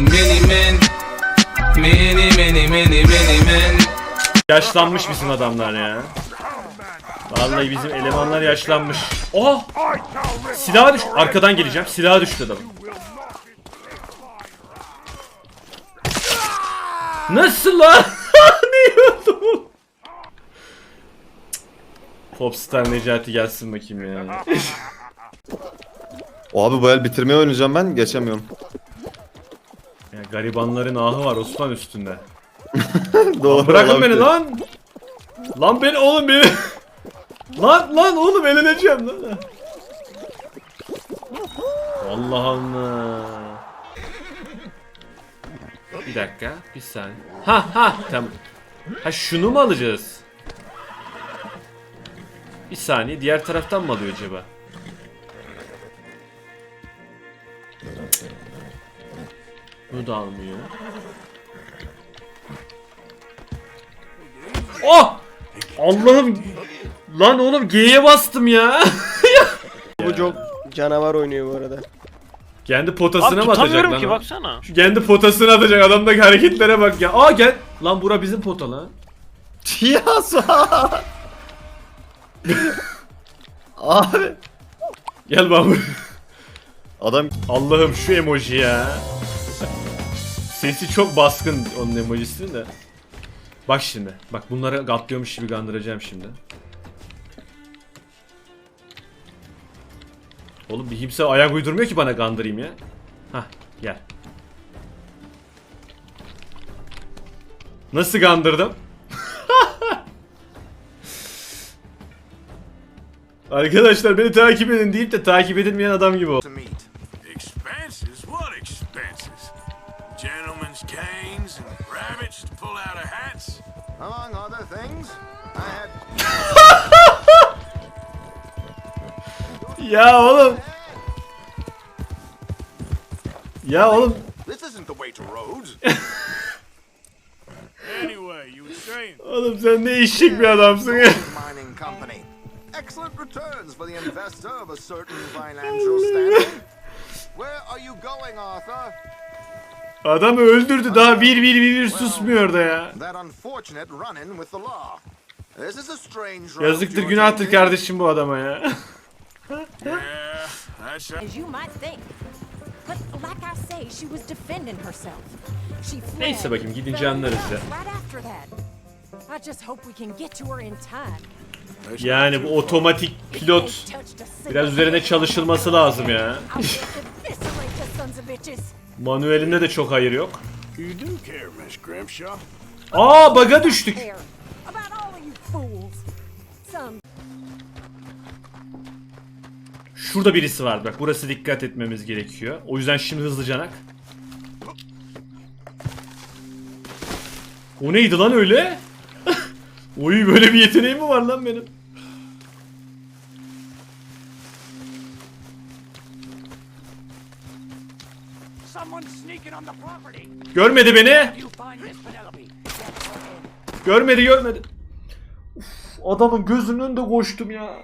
Many men, many, many, many, many men. Yaşlanmış bizim adamlar ya. Vallahi bizim elemanlar yaşlanmış. Oh! Silah düş. Arkadan geleceğim. Silah düştü adam. Nasıl lan? ne oldu? Popstar Necati gelsin bakayım ya. Abi bu el bitirmeye oynayacağım ben geçemiyorum. Garibanların ahı var Osman üstünde. Doğru. Bırakın olan beni şey. lan. Lan beni oğlum beni. lan lan oğlum eleneceğim lan. Allah Allah. Bir dakika, bir saniye. Ha ha tamam. Ha şunu mu alacağız? Bir saniye, diğer taraftan mı alıyor acaba? Bunu da almıyor. Oh! Allah'ım! Lan oğlum G'ye bastım ya. Bu çok canavar oynuyor bu arada. Kendi potasına Abi mı atacak tutamıyorum lan? ki o? baksana. Şu kendi potasına atacak adamdaki hareketlere bak ya. Aa gel. Lan bura bizim pota lan. ya sa- Abi. Gel bak buraya. Adam Allah'ım şu emoji ya. Sesi çok baskın onun emojisinin de. Bak şimdi. Bak bunları gatlıyormuş gibi gandıracağım şimdi. Oğlum bir kimse ayak uydurmuyor ki bana gandırayım ya. Hah gel. Nasıl gandırdım? Arkadaşlar beni takip edin deyip de takip edilmeyen adam gibi ol. To meet. Expenses? What expenses? Gentlemen's canes and rabbits to pull out of hats? Among other things, I had Ya oğlum. Ya oğlum. This isn't the way to Rhodes. anyway, you were saying. Oğlum sen ne eşek bir adamsın ya. mining company. Excellent returns for the investor of a certain financial standing. Where are you going, Arthur? Adamı öldürdü daha bir bir bir bir susmuyor da ya. Yazıktır günahtır kardeşim bu adama ya. Neyse bakayım, gidince anlarız ya. Yani bu otomatik pilot biraz üzerine çalışılması lazım ya. Manuelinde de çok hayır yok. Aa baga düştük. Şurada birisi var bak burası dikkat etmemiz gerekiyor. O yüzden şimdi hızlıcanak. O neydi lan öyle? Oy böyle bir yeteneğim mi var lan benim? Görmedi beni. Görmedi görmedi. Uf, adamın gözünün önünde koştum ya.